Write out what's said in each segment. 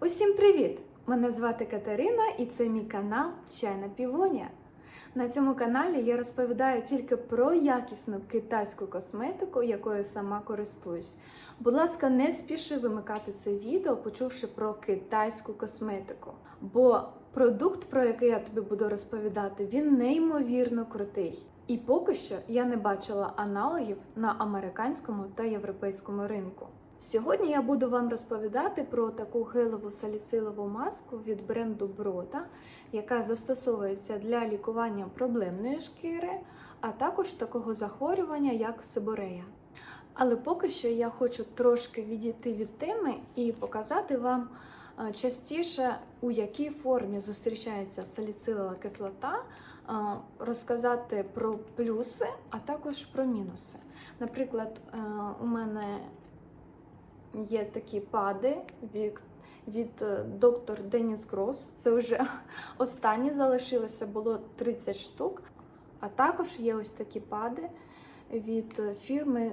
Усім привіт! Мене звати Катерина і це мій канал Чайна Півонія. На цьому каналі я розповідаю тільки про якісну китайську косметику, якою сама користуюсь. Будь ласка, не спіши вимикати це відео, почувши про китайську косметику. Бо продукт, про який я тобі буду розповідати, він неймовірно крутий. І поки що я не бачила аналогів на американському та європейському ринку. Сьогодні я буду вам розповідати про таку гелеву саліцилову маску від бренду Брота, яка застосовується для лікування проблемної шкіри, а також такого захворювання, як сиборея. Але поки що я хочу трошки відійти від теми і показати вам е, частіше, у якій формі зустрічається саліцилова кислота, е, розказати про плюси, а також про мінуси. Наприклад, е, у мене є такі пади від, від е, доктор Деніс Грос. Це вже останні залишилося, було 30 штук. А також є ось такі пади від е, фірми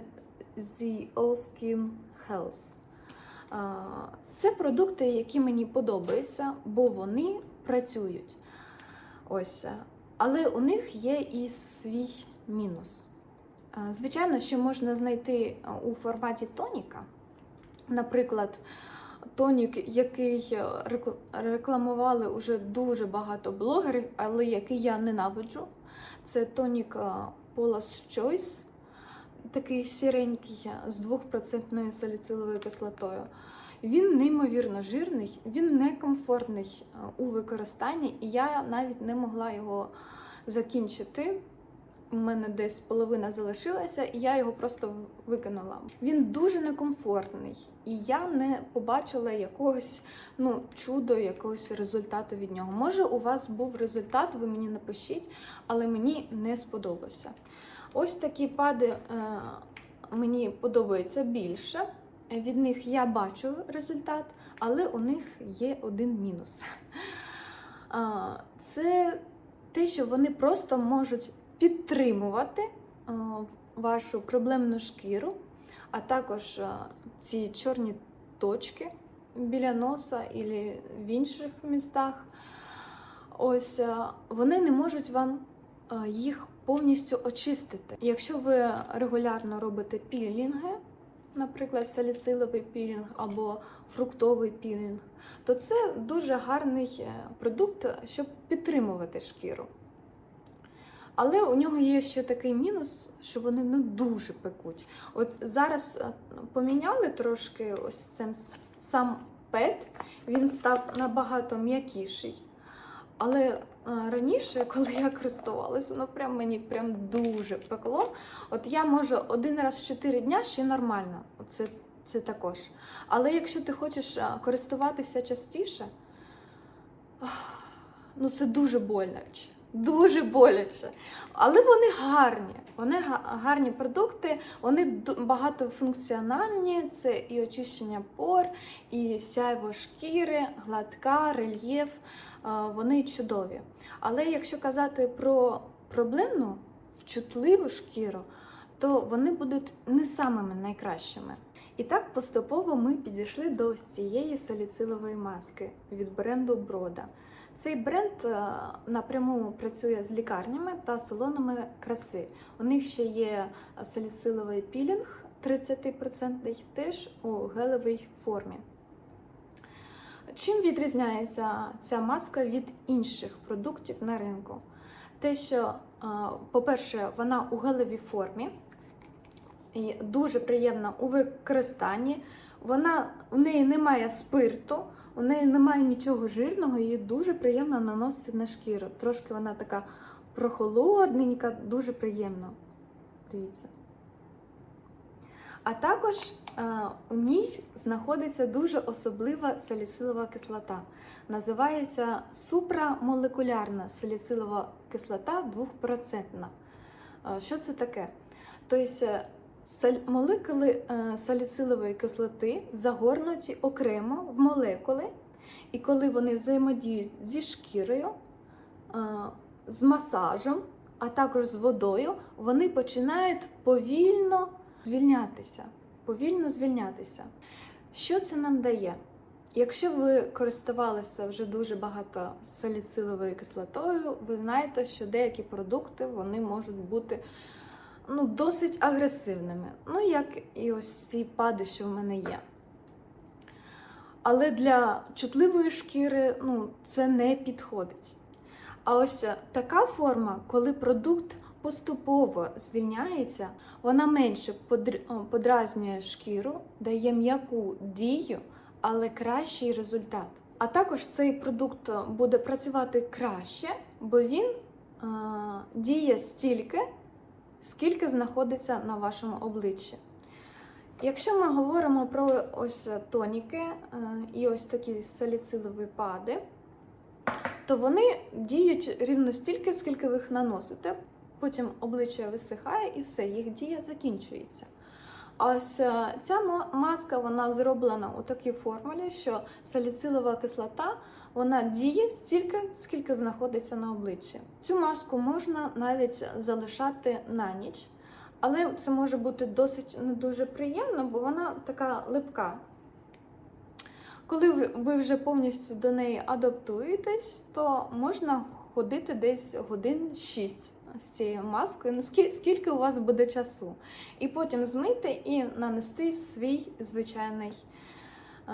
The All Skin Health. Це продукти, які мені подобаються, бо вони працюють. Ось. е, Але у них є і свій мінус. Звичайно, що можна знайти у форматі тоніка. Наприклад, тонік, який е, рекламували вже дуже багато блогерів, але який я ненавиджу. Це тонік е, Paula's Choice, такий сіренький е, з 2% саліциловою кислотою. Він неймовірно жирний, він некомфортний у використанні, і я навіть не могла його закінчити. У мене десь половина залишилася, і я його просто викинула. Він дуже некомфортний, і я не побачила якогось ну, чудо, якогось результату від нього. Може, у вас був результат, ви мені напишіть, але мені не сподобався. Ось такі пади е, мені подобаються більше. Від них я бачу результат, але у них є один мінус. Це те, що вони просто можуть підтримувати вашу проблемну шкіру, а також ці чорні точки біля носа і в інших містах. Ось вони не можуть вам їх повністю очистити. Якщо ви регулярно робите пілінги, наприклад, саліциловий пілінг або фруктовий пілінг, то це дуже гарний е, продукт, щоб підтримувати шкіру. Але у нього є ще такий мінус, що вони ну дуже пекуть. От зараз е, поміняли трошки ось цим сам пет, він став набагато м'якіший. Але е, раніше, коли я користувалася, воно прям мені прям дуже пекло. От я можу один раз в 4 дня ще нормально. Оце це також. Але якщо ти хочеш е, користуватися частіше, ну це дуже боляче. Дуже боляче. Але вони гарні. Вони гарні продукти, вони багатофункціональні. Це і очищення пор, і сяйво шкіри, гладка, рельєф. Е, Вони чудові. Але якщо казати про проблемну, чутливу шкіру, то вони будуть не самими найкращими. І так поступово ми підійшли до цієї саліцилової маски від бренду Брода. Цей бренд е, напряму працює з лікарнями та салонами краси. У них ще є саліциловий пілінг 30% теж у гелевій формі. Чим відрізняється ця маска від інших продуктів на ринку? Те, що, е, по-перше, вона у гелевій формі і дуже приємна у використанні. Вона у неї немає спирту, у неї немає нічого жирного, її дуже приємно наносити на шкіру. Трошки вона така прохолодненька, дуже приємно. Дивіться. А також е, у ній знаходиться дуже особлива саліцилова кислота. Називається супрамолекулярна саліцилова кислота 2%. Е, Що це таке? Тобто молекули е, саліцилової кислоти загорнуті окремо в молекули, і коли вони взаємодіють зі шкірою, е, з масажем, а також з водою, вони починають повільно звільнятися. Повільно звільнятися. Що це нам дає? Якщо ви користувалися вже дуже багато саліциловою кислотою, ви знаєте, що деякі продукти вони можуть бути ну, досить агресивними. Ну, як і ось ці пади, що в мене є. Але для чутливої шкіри ну, це не підходить. А ось така форма, коли продукт поступово звільняється, вона менше подразнює шкіру, дає м'яку дію, але кращий результат. А також цей продукт буде працювати краще, бо він е, діє стільки, скільки знаходиться на вашому обличчі. Якщо ми говоримо про ось тоніки е, і ось такі саліцилові пади, то вони діють рівно стільки, скільки ви їх наносите. Потім обличчя висихає і все, їх дія закінчується. Ось е, ця маска вона зроблена у такій формулі, що саліцилова кислота вона діє стільки, скільки знаходиться на обличчі. Цю маску можна навіть залишати на ніч, але це може бути досить не дуже приємно, бо вона така липка. Коли ви вже повністю до неї адаптуєтесь, то можна ходити десь годин 6 з цією маскою, ну, скільки у вас буде часу. І потім змити і нанести свій звичайний е,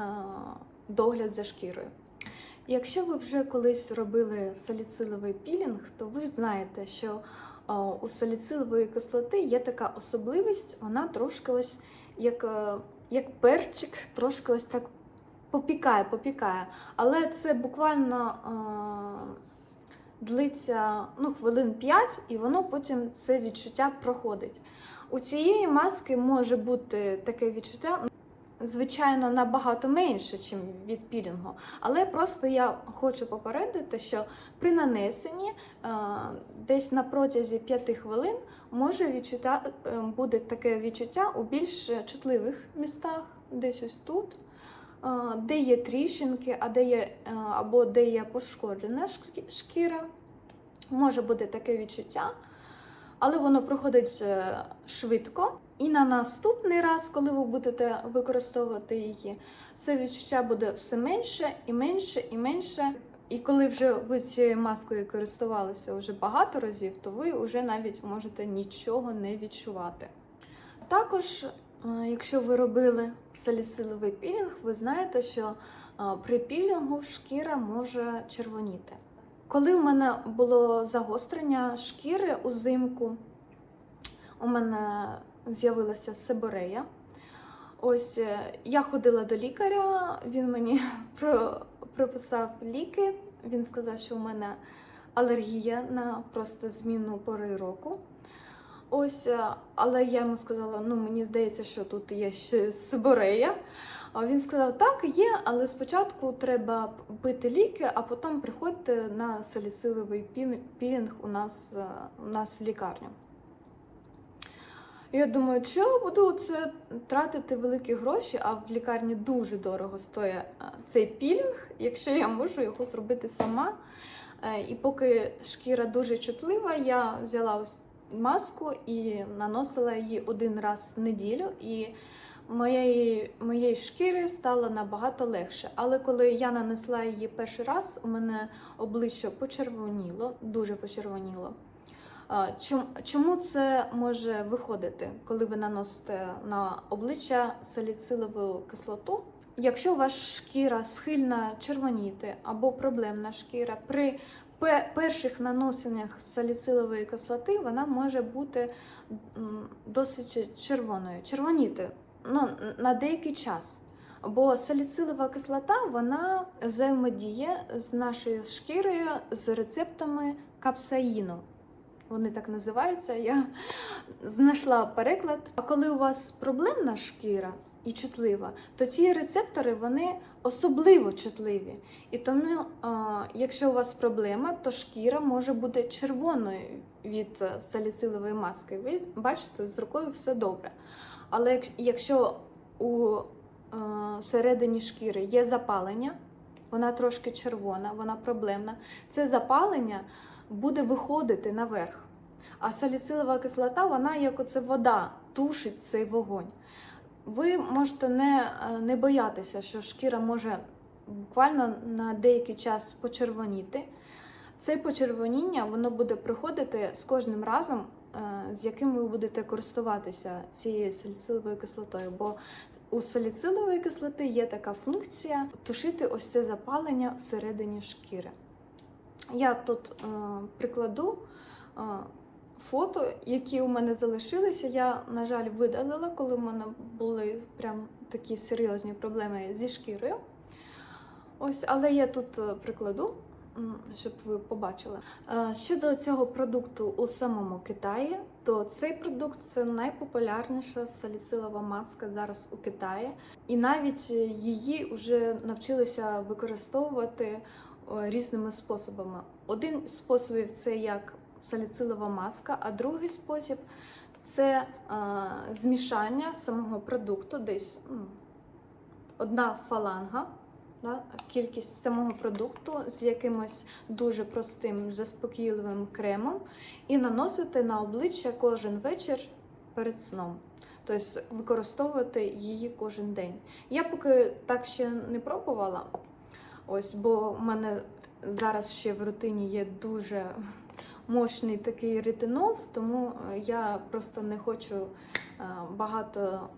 догляд за шкірою. Якщо ви вже колись робили саліциловий пілінг, то ви знаєте, що е, у саліцилової кислоти є така особливість, вона трошки ось як, е, як перчик, трошки ось так попікає, попікає. Але це буквально длиться ну, хвилин 5, і воно потім це відчуття проходить. У цієї маски може бути таке відчуття, звичайно, набагато менше, ніж від пілінгу. Але просто я хочу попередити, що при нанесенні е, десь на протязі 5 хвилин може відчуття, е, буде таке відчуття у більш чутливих містах, десь ось тут. Де є тріщинки, а де є, е, або де є пошкоджена шкіра, може бути таке відчуття, але воно проходить е, швидко. І на наступний раз, коли ви будете використовувати її, це відчуття буде все менше і менше і менше. І коли вже ви цією маскою користувалися вже багато разів, то ви вже навіть можете нічого не відчувати. Також, якщо ви робили саліциловий пілінг, ви знаєте, що при пілінгу шкіра може червоніти. Коли у мене було загострення шкіри узимку, у мене з'явилася сиборея. Ось е, я ходила до лікаря, він мені прописав ліки. Він сказав, що у мене алергія на просто зміну пори року. Ось, е, але я йому сказала: ну мені здається, що тут є ще сиборея. А він сказав, так, є, але спочатку треба пити ліки, а потім приходьте на саліциловий пілінг у нас, е, у нас в лікарню. Я думаю, що буду це тратити великі гроші, а в лікарні дуже дорого стоїть е, цей пілінг, якщо я можу його зробити сама. І поки шкіра дуже чутлива, я взяла ось маску і наносила її один раз в неділю. І моєї, моєї шкіри стало набагато легше. Але коли я нанесла її перший раз, у мене обличчя почервоніло, дуже почервоніло. Чому це може виходити, коли ви наносите на обличчя саліцилову кислоту? Якщо ваша шкіра схильна червоніти або проблемна шкіра, при перших наносеннях саліцилової кислоти вона може бути досить червоною, червоніти ну, на деякий час. Бо саліцилова кислота вона взаємодіє з нашою шкірою з рецептами капсаїну. Вони так називаються. Я знайшла переклад. А коли у вас проблемна шкіра і чутлива, то ці рецептори вони особливо чутливі. І тому, якщо у вас проблема, то шкіра може бути червоною від е, саліцилової маски. Ви бачите, з рукою все добре. Але якщо у е, середині шкіри є запалення, вона трошки червона, вона проблемна. Це запалення буде виходити наверх. А саліцилова кислота, вона як оце вода, тушить цей вогонь. Ви можете не, е, не боятися, що шкіра може буквально на деякий час почервоніти. Це почервоніння воно буде приходити з кожним разом, е, з яким ви будете користуватися цією саліциловою кислотою. Бо у саліцилової кислоти є така функція тушити ось це запалення всередині шкіри. Я тут е, прикладу фото, які у мене залишилися. Я, на жаль, видалила, коли в мене були прям такі серйозні проблеми зі шкірою. Ось, але я тут е, прикладу, щоб ви побачили. Е, Щодо цього продукту у самому Китаї, то цей продукт це найпопулярніша саліцилова маска зараз у Китаї, і навіть її вже навчилися використовувати е, різними способами. Один з способів це як саліцилова маска, а другий спосіб це е, змішання самого продукту, десь м, одна фаланга. Да, кількість самого продукту з якимось дуже простим заспокійливим кремом і наносити на обличчя кожен вечір перед сном. Тобто використовувати її кожен день. Я поки так ще не пробувала, ось, бо в мене зараз ще в рутині є дуже мощний такий ретинол, тому е, я просто не хочу е, багато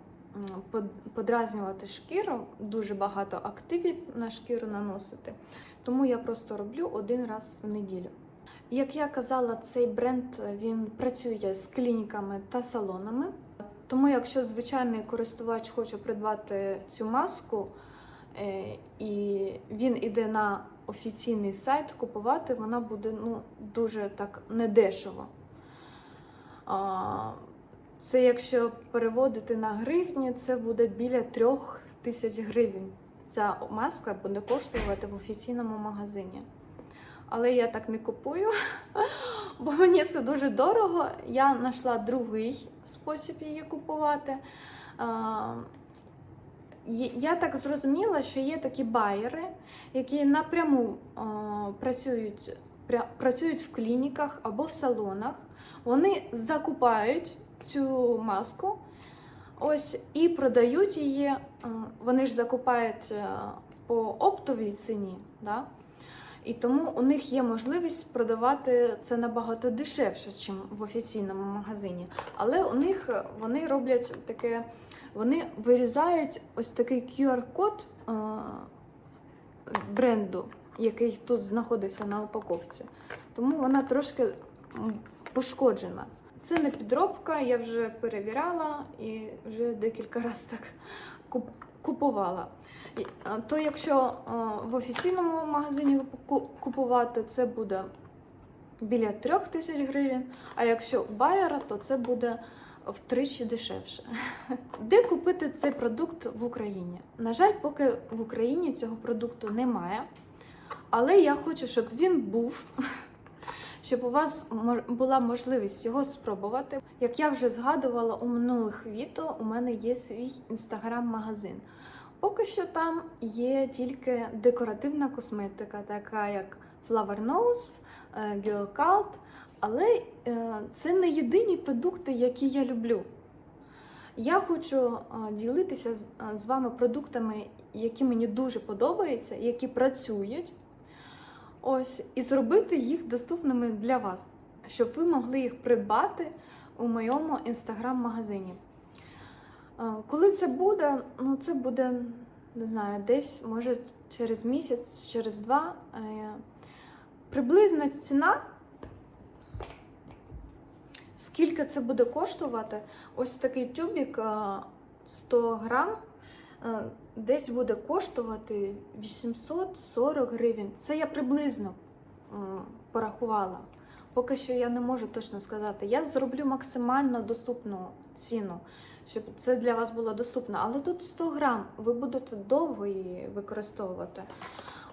подразнювати шкіру, дуже багато активів на шкіру наносити. Тому я просто роблю один раз в неділю. Як я казала, цей бренд е, він працює з клініками та салонами. Тому, якщо звичайний користувач хоче придбати цю маску, і він іде на офіційний сайт купувати, вона буде ну, дуже так недешево. Це якщо переводити на гривні, це буде біля трьох тисяч гривень. Ця маска буде коштувати в офіційному магазині. Але я так не купую, бо мені це дуже дорого. Я знайшла другий спосіб її купувати. Я так зрозуміла, що є такі байери, які напряму а, працюють, працюють в клініках або в салонах. Вони закупають цю маску ось і продають її. Вони ж закупають по оптовій ціні. Да? І тому у них є можливість продавати це набагато дешевше, ніж в офіційному магазині. Але у них е, вони роблять таке, вони вирізають ось такий QR-код бренду, який тут знаходився на упаковці. Тому вона трошки пошкоджена. Це не підробка, я вже перевіряла і вже декілька разів так куп- купувала. То якщо в офіційному магазині купувати, це буде біля трьох тисяч гривень, а якщо байера, то це буде втричі дешевше. Де купити цей продукт в Україні? На жаль, поки в Україні цього продукту немає, але я хочу, щоб він був. Щоб у вас була можливість його спробувати. Як я вже згадувала у минулих відео, у мене є свій інстаграм-магазин. Поки що там є тільки декоративна косметика, така як Flower Nose, е, Geocult, але е, це не єдині продукти, які я люблю. Я хочу е, ділитися з- е, з вами продуктами, які мені дуже подобаються, які працюють. Ось, і зробити їх доступними для вас, щоб ви могли їх придбати у моєму інстаграм-магазині. Коли це буде, ну це буде, не знаю, десь, може, через місяць, через два. Приблизна ціна. Скільки це буде коштувати? Ось такий тюбік е, 100 грам е, десь буде коштувати 840 гривень. Це я приблизно порахувала. Поки що я не можу точно сказати. Я зроблю максимально доступну ціну, щоб це для вас було доступно. Але тут 100 грам, ви будете довго її використовувати.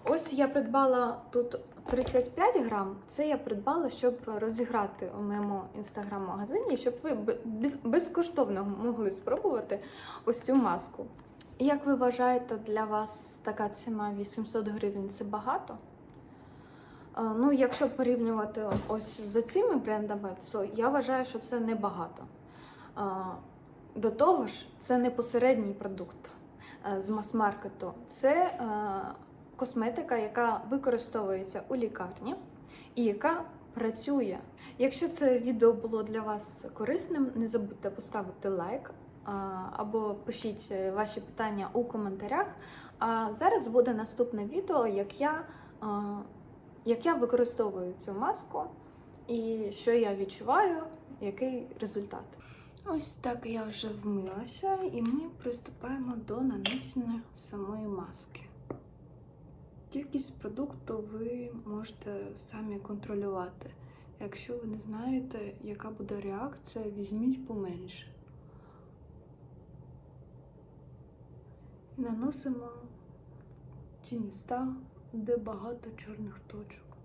Ось я придбала тут 35 грам. Це я придбала, щоб розіграти у моєму інстаграм-магазині, щоб ви безкоштовно могли спробувати ось цю маску. Як ви вважаєте, для вас така ціна 800 гривень це багато? Е, Ну, якщо порівнювати ось з цими брендами, то я вважаю, що це небагато. Е, До того ж, це не посередній продукт е, з мас-маркету, це косметика, яка використовується у лікарні і яка працює. Якщо це відео було для вас корисним, не забудьте поставити лайк або пишіть е, ваші питання у коментарях. А зараз буде наступне відео, як я, як я використовую цю маску і що я відчуваю, який результат. Ось так я вже вмилася, і ми приступаємо до нанесення самої маски. Кількість продукту ви можете самі контролювати. Якщо ви не знаєте, яка буде реакція, візьміть поменше. І наносимо ті міста, де багато чорних точок.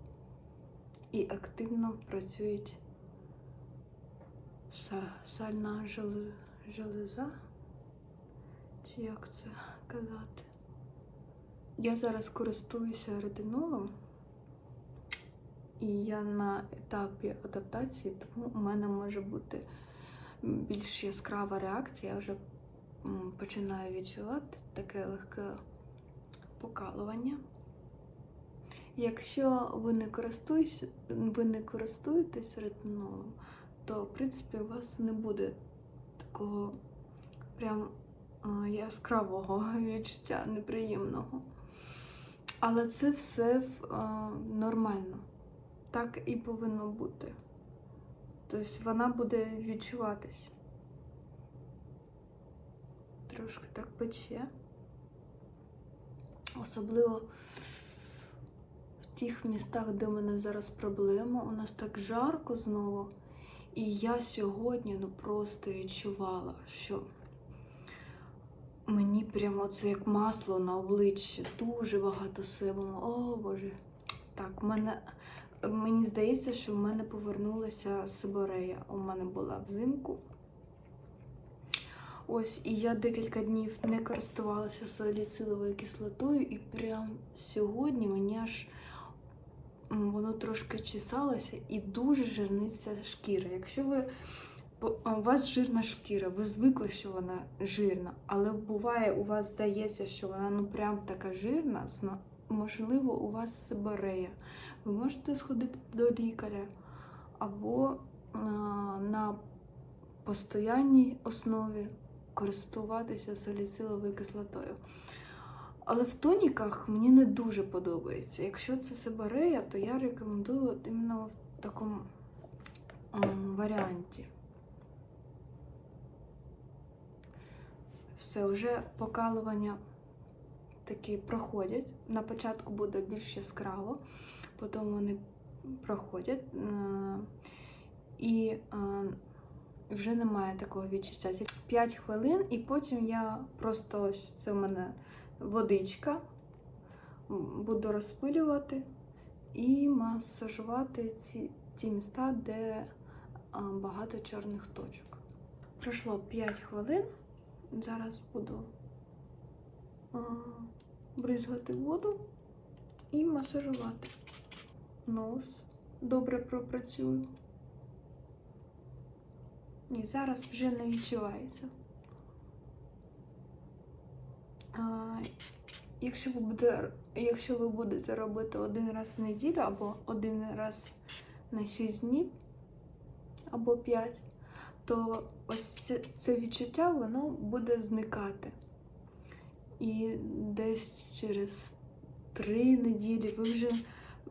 І активно працюють сальна железа, чи як це казати. Я зараз користуюся ретинолом, і я на етапі адаптації, тому у мене може бути більш яскрава реакція. Я вже починаю відчувати таке легке покалування. Якщо ви не користуєтесь, ви не користуєтесь ретинолом, то в принципі у вас не буде такого прям яскравого відчуття неприємного. Але це все а, нормально. Так і повинно бути. Тобто вона буде відчуватись. Трошки так пече. Особливо в тих містах, де в мене зараз проблема, у нас так жарко знову. І я сьогодні ну просто відчувала, що мені прямо це як масло на обличчі, дуже багато сивому. О Боже. Так, мене, мені здається, що в мене повернулася сиборея. У мене була взимку. Ось, і я декілька днів не користувалася саліциловою кислотою, і прям сьогодні мені аж воно трошки чесалося і дуже жирниться шкіра. Якщо ви у вас жирна шкіра, ви звикли, що вона жирна, але буває, у вас здається, що вона ну прям така жирна, можливо, у вас сиборея. Ви можете сходити до лікаря або а, на постоянній основі користуватися саліциловою кислотою. Але в тоніках мені не дуже подобається. Якщо це сиборея, то я рекомендую іменно в такому варіанті. Все, вже покалування такі проходять. На початку буде більш яскраво, потім вони проходять. е, І е, вже немає такого відчуття. 5 хвилин, і потім я просто ось це в мене водичка. Буду розпилювати і масажувати ці ті міста, де багато чорних точок. Пройшло 5 хвилин. Зараз буду а, бризгати воду і масажувати. Нос добре пропрацюю. Ні, зараз вже не відчувається. А, якщо, ви будете, якщо ви будете робити один раз в неділю або один раз на 6 днів, або 5, то ось це, це відчуття воно буде зникати. І десь через 3 неділі ви вже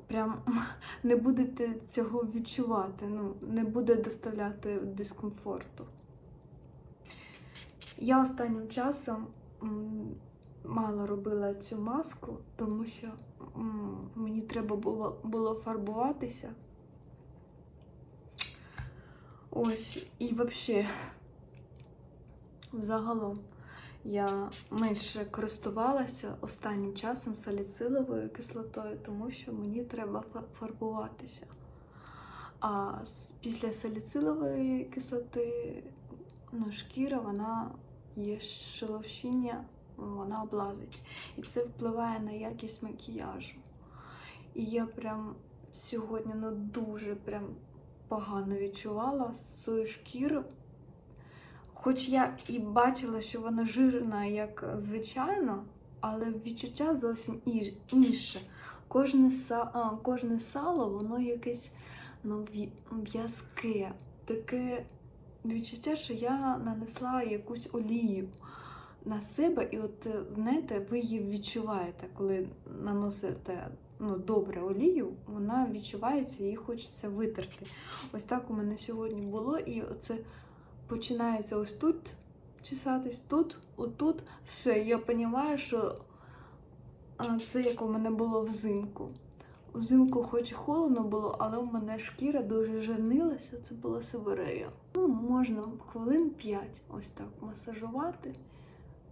прям не будете цього відчувати, ну, не буде доставляти дискомфорту. Я останнім часом мало робила цю маску, тому що мені треба було, було фарбуватися. Ось, і взагалі, загалом, я менше користувалася останнім часом саліциловою кислотою, тому що мені треба фарбуватися. А після саліцилової кислоти ну, шкіра, вона є шеловшіння, вона облазить. І це впливає на якість макіяжу. І я прям сьогодні ну, дуже прям погано відчувала свою шкіру. Хоч я і бачила, що вона жирна, як звичайно, але відчуття зовсім інше. Кожне, са, кожне сало, воно якесь ну, в'язке, таке відчуття, що я нанесла якусь олію на себе, і от знаєте, ви її відчуваєте, коли наносите ну, добре олію, вона відчувається, її хочеться витерти. Ось так у мене сьогодні було, і оце починається ось тут чесатись, тут, отут. Все, я розумію, що це як у мене було взимку. Взимку хоч і холодно було, але у мене шкіра дуже жирнилася, це була сибирея. Ну, можна хвилин 5 ось так масажувати,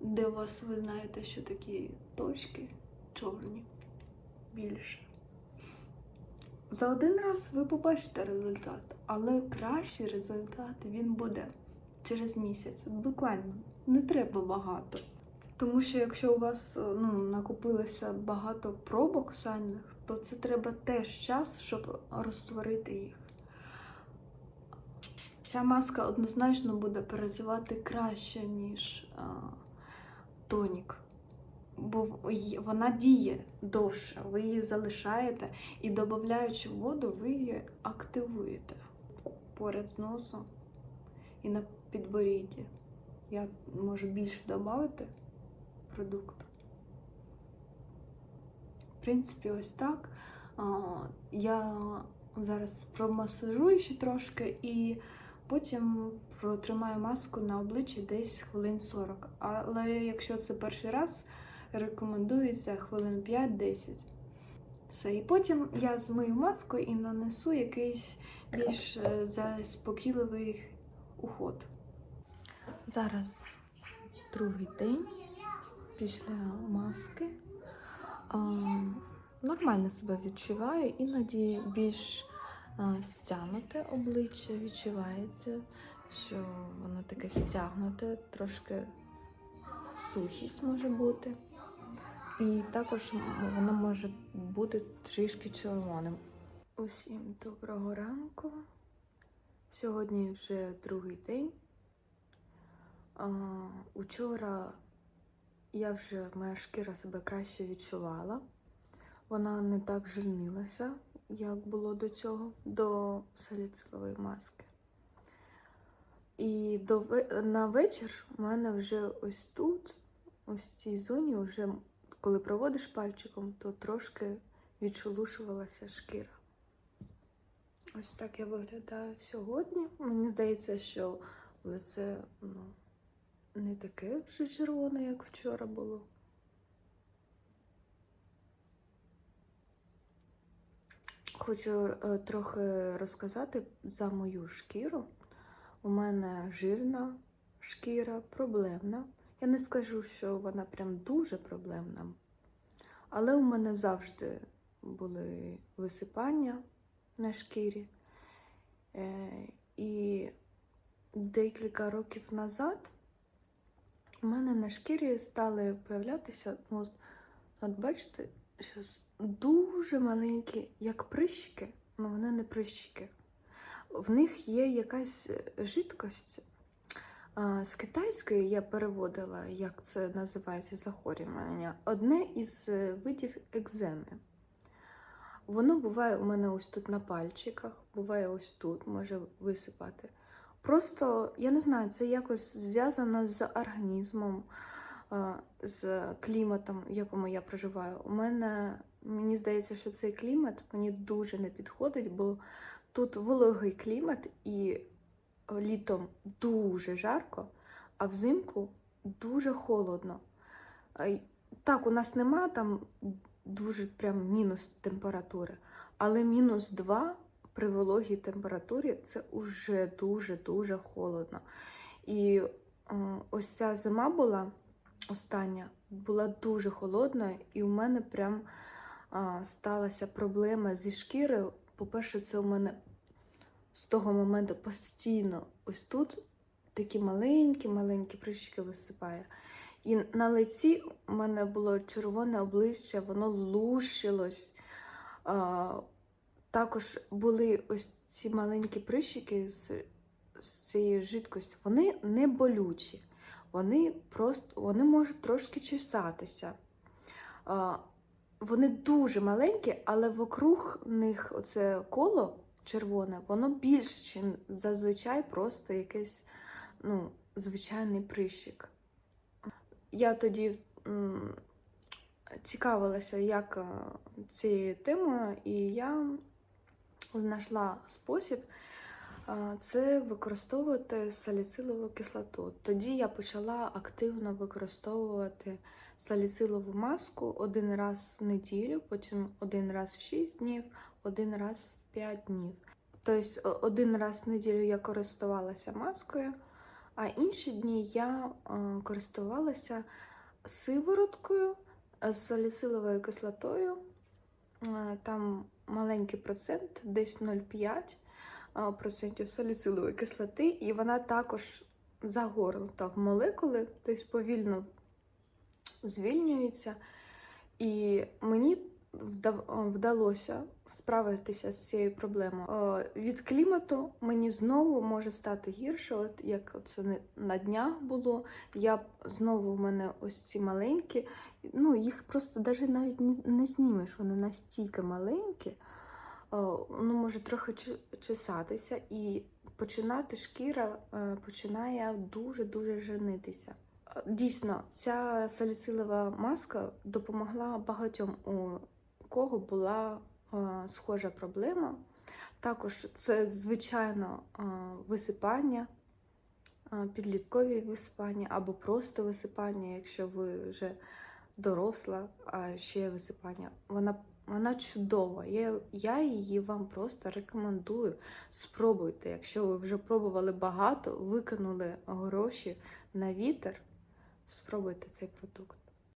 де у вас ви знаєте, що такі точки чорні більше. За один раз ви побачите результат, але кращий результат він буде через місяць. Буквально не треба багато. Тому що якщо у вас е, ну, накопилося багато пробок сальних, то це треба теж час, щоб розтворити їх. Ця маска однозначно буде працювати краще, ніж а, тонік. Бо вона діє довше, ви її залишаєте і додаючи воду, ви її активуєте поряд з носом і на підборідді. Я можу більше додати продукту. В принципі, ось так. Я зараз промасажую ще трошки і потім протримаю маску на обличчі десь хвилин 40. Але якщо це перший раз, рекомендується хвилин 5-10. Все, і потім я змию маску і нанесу якийсь більш е, заспокійливий уход. Зараз другий день після маски. А, нормально себе відчуваю, іноді більш а, стягнуте обличчя відчувається, що воно таке стягнуте, трошки сухість може бути. І також воно може бути трішки червоним. Усім доброго ранку. Сьогодні вже другий день. Учора я вже моя шкіра себе краще відчувала. Вона не так жирнилася, як було до цього, до саліцилової маски. І до, на вечір у мене вже ось тут, ось в цій зоні, вже коли проводиш пальчиком, то трошки відшелушувалася шкіра. Ось так я виглядаю сьогодні. Мені здається, що лице ну, не таке вже червоне, як вчора було. Хочу е, трохи розказати за мою шкіру. У мене жирна шкіра, проблемна. Я не скажу, що вона прям дуже проблемна, але у мене завжди були висипання на шкірі. Е, і декілька років назад у мене на шкірі стали появлятися, ну, от- бачите, щось дуже маленькі, як прищики, але вони не прищики. В них є якась жидкость. З китайської я переводила, як це називається захворювання, одне із е, видів екземи. Воно буває у мене ось тут на пальчиках, буває ось тут, може висипати. Просто, я не знаю, це якось зв'язано з організмом, з кліматом, в якому я проживаю. У мене, мені здається, що цей клімат мені дуже не підходить, бо тут вологий клімат і літом дуже жарко, а взимку дуже холодно. Так, у нас нема там дуже прям мінус температури, але мінус 2 при вологій температурі це вже дуже-дуже холодно. І е, ось ця зима була остання, була дуже холодна, і у мене прям сталася проблема зі шкірою. По-перше, це у мене з того моменту постійно ось тут такі маленькі-маленькі прищики висипає. І на лиці у мене було червоне обличчя, воно лущилось. А, також були ось ці маленькі прищики з, з цією жидкостю. Вони не болючі, вони просто вони можуть трошки чесатися. А, Вони дуже маленькі, але вокруг них оце коло червоне, воно більше, ніж зазвичай просто якийсь ну, звичайний прищик. Я тоді м, цікавилася, як е, цією темою, і я знайшла спосіб е, це використовувати саліцилову кислоту. Тоді я почала активно використовувати саліцилову маску один раз в неділю, потім один раз в 6 днів, один раз в 5 днів. Тобто один раз в неділю я користувалася маскою, а інші дні я е, користувалася сивороткою з саліциловою кислотою. Е, Там маленький процент, десь 0,5 е, процентів саліцилової кислоти, і вона також загорнута в молекули, тобто повільно звільнюється. І мені вдалося справитися з цією проблемою. Е, Від клімату мені знову може стати гірше, от як це на днях було. Я знову в мене ось ці маленькі, ну їх просто навіть навіть не- знімеш, вони настільки маленькі, е, ну може трохи чесатися, і починати шкіра е, починає дуже-дуже женитися. Е, Дійсно, ця саліцилова маска допомогла багатьом, у кого була схожа проблема. Також це, звичайно, е, висипання, е, підліткові висипання або просто висипання, якщо ви вже доросла, а ще висипання. Вона, вона чудова. Я, я її вам просто рекомендую. Спробуйте. Якщо ви вже пробували багато, викинули гроші на вітер, спробуйте цей продукт.